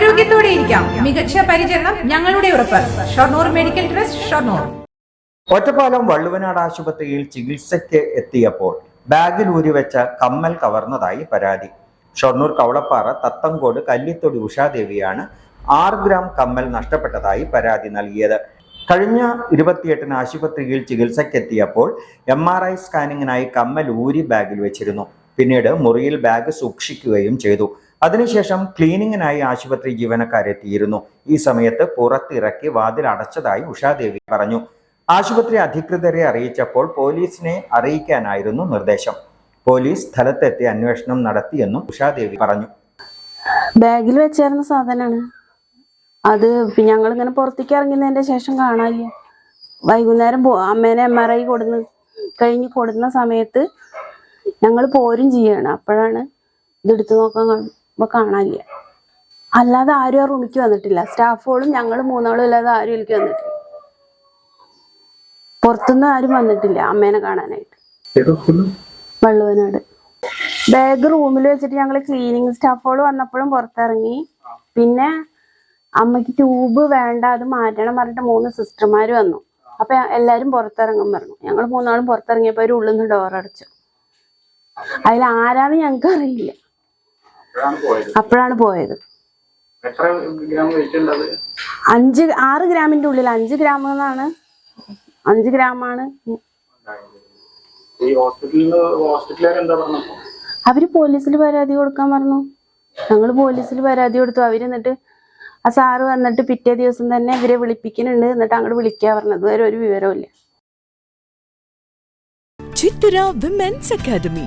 ആരോഗ്യത്തോടെ ഇരിക്കാം. മികച്ച പരിചരണം ഞങ്ങളുടെ ഉറപ്പ്. Shoranur medical trust Shoranur. Ottapalam Valluvanad ആശുപത്രിയിൽ ചികിത്സയ്ക്ക് എത്തിയപ്പോൾ ബാഗിൽ ഊരിവെച്ച കമ്മൽ കവർന്നതായി പരാതി. ഷൊർണൂർ കവളപ്പാറ തത്തങ്കോട് കല്ലിത്തൊടി ഉഷാദേവിയാണ് ആറ് ഗ്രാം കമ്മൽ നഷ്ടപ്പെട്ടതായി പരാതി നൽകിയത്. കഴിഞ്ഞ ഇരുപത്തിയെട്ടിന് ആശുപത്രിയിൽ ചികിത്സയ്ക്കെത്തിയപ്പോൾ എം ആർ ഐ സ്കാനിങ്ങിനായി കമ്മൽ ഊരി ബാഗിൽ വെച്ചിരുന്നു. പിന്നീട് മുറിയിൽ ബാഗ് സൂക്ഷിക്കുകയും ചെയ്തു. അതിനുശേഷം ക്ലീനിങ്ങിനായി ആശുപത്രി ജീവനക്കാരെത്തിയിരുന്നു. ഈ സമയത്ത് പുറത്തിറക്കി വാതിൽ അടച്ചതായി ഉഷാദേവി പറഞ്ഞു. ആശുപത്രി അധികൃതരെ അറിയിച്ചപ്പോൾ പോലീസിനെ അറിയിക്കാനായിരുന്നു നിർദ്ദേശം. പോലീസ് സ്ഥലത്തെത്തി അന്വേഷണം നടത്തിയെന്നും ഉഷാദേവി പറഞ്ഞു. ബാഗിൽ വെച്ചായിരുന്ന സാധനമാണ്. അത് ഞങ്ങൾ ഇങ്ങനെ പുറത്തേക്ക് ഇറങ്ങുന്നതിന്റെ ശേഷം കാണാനില്ല. വൈകുന്നേരം അമ്മേനെ എം ആർ ഐ കൊടുന്ന് കഴിഞ്ഞ് കൊടുന്ന സമയത്ത് ഞങ്ങൾ പോരും ചെയ്യാണ്. അപ്പോഴാണ് ഇതെടുത്തു നോക്കാൻ കാണുമ്പോ കാണാനില്ല. അല്ലാതെ ആരും ആ റൂമിക്ക് വന്നിട്ടില്ല. സ്റ്റാഫുകളും ഞങ്ങൾ മൂന്നാളും അല്ലാതെ ആരും എനിക്ക് വന്നിട്ടില്ല. പുറത്തുനിന്ന് ആരും വന്നിട്ടില്ല അമ്മേനെ കാണാനായിട്ട്. വള്ളുവനാട്. ബാഗ് റൂമിൽ വെച്ചിട്ട് ഞങ്ങൾ ക്ലീനിങ് സ്റ്റാഫുകൾ വന്നപ്പോഴും പുറത്തിറങ്ങി. പിന്നെ അമ്മയ്ക്ക് ട്യൂബ് വേണ്ട അത് മാറ്റണം പറഞ്ഞിട്ട് മൂന്ന് സിസ്റ്റർമാർ വന്നു. അപ്പൊ എല്ലാരും പുറത്തിറങ്ങും പറഞ്ഞു. ഞങ്ങൾ മൂന്നാളും പുറത്തിറങ്ങിയപ്പോ ഒരു ഉള്ളിൽ നിന്ന് ഡോർ അടച്ചു. അതിൽ ആരാന്ന് ഞങ്ങൾക്ക് അറിയില്ല അപ്പോഴാണ് പോയത്. അഞ്ച് ആറ് ഗ്രാമിന്റെ ഉള്ളിൽ അഞ്ച് ഗ്രാം എന്നാണ്. അഞ്ച് ഗ്രാമാണ് ഈ ഹോസ്പിറ്റലിൽ ഹോസ്പിറ്റലുകാർ എന്താ പറഞ്ഞപ്പോ അവർ പോലീസിൽ പരാതി കൊടുക്കാൻ പറഞ്ഞു. ഞങ്ങൾ പോലീസിൽ പരാതി കൊടുത്തു. അവർ എന്നിട്ട് ആ സാറ് വന്നിട്ട് പിറ്റേ ദിവസം തന്നെ ഇവരെ വിളിപ്പിക്കുന്നുണ്ട്. എന്നിട്ട് അങ്ങോട്ട് വിളിക്കാ പറഞ്ഞത്. വരെ ഒരു വിവരവും Chithara women's academy.